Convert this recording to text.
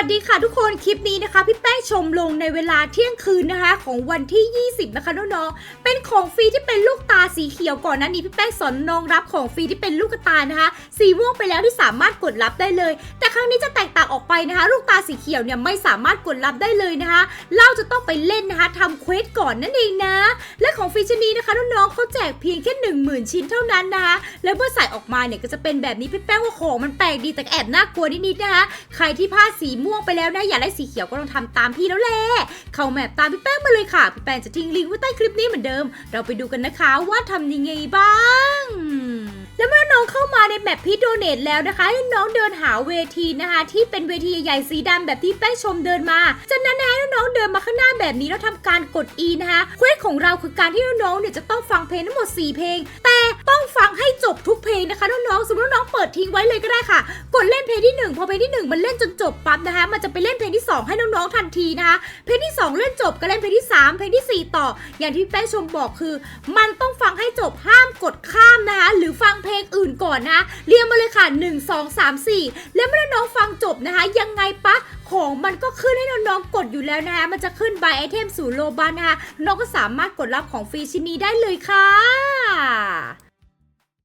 วัสดีค่ะทุกคนคลิปนี้นะคะ พี่แป้งชมลงในเวลาเที่ยงคืนนะคะ ของวันที่ 20 นะคะน้องๆเป็นของฟรีที่เป็นลูกตาสีเขียวก่อนหน้านี้พี่แป้งสอนน้องรับของฟรีที่เป็นลูกตานะคะ สีม่วงไปแล้วที่สามารถกดรับได้เลย แต่ครั้งนี้จะแตกต่างออกไปนะคะ ลูกตาสีเขียวเนี่ยไม่สามารถกดรับได้เลยนะคะ เราจะต้องไปเล่นนะคะทำเควสก่อนนั่นเองนะ และของฟรีชนี้นะคะน้องๆเขาแจกเพียงแค่1 0,000 ชิ้นเท่านั้นนะคะ แล้วเมื่อใส่ออกมาเนี่ยก็จะเป็นแบบนี้พี่แป้งว่าของมันแปลกดีแต่แอบน่ากลัวนิดๆนะคะ ใครที่พลาดสีม่วงไปแล้วนะ อยากได้สีเขียวก็ต้องทำตามพี่แล้วแหละเข้าแมปตามพี่แป้งมาเลยค่ะ พี่แป้งจะทิ้งลิงก์ไว้ใต้คลิปนี้เหมือนเดิม เราไปดูกันนะคะว่าทำยังไงบ้างแล้วเมื่อน้องเข้ามาในแมปพี่โดเนทแล้วนะคะให้น้องเดินหาเวทีนะคะ ที่เป็นเวทีใหญ่สีดำแบบที่แป้งชมเดินมาจากนั้นนะคะน้องเดินมาข้างหน้าแบบนี้แล้วทำการกด E นะคะเควสของเราคือการที่น้องเนี่ยจะต้องฟังเพลงทั้งหมด 4 เพลง แต่ ฟังให้จบทุกเพลงนะคะน้องๆสมมติว่าน้องเปิดทิ้งไว้เลยก็ได้ค่ะ กดเล่นเพลงที่ 1 พอเพลงที่ 1 มันเล่นจนจบปั๊บนะคะ มันจะไปเล่นเพลงที่ 2 ให้น้องๆทันทีนะคะ เพลงที่ 2 เล่นจบก็เล่นเพลงที่ 3 เพลงทีสี่4 ต่อ อย่างที่แป้งชมบอกคือ มันต้องฟังให้จบห้ามกดข้ามนะคะ หรือฟังเพลงอื่นก่อนนะะเรียงมาเลยค่ะ 1 2 3 4 แล้วเมื่อน้องฟังจบนะคะ ยังไงปะของมันก็ขึ้นให้น้องๆกดอยู่แล้วนะคะ มันจะขึ้น buy item สู่โลบันนะคะน้องก็สามารถกดรับของฟรีชิ้นนี้ได้เลยค่ะ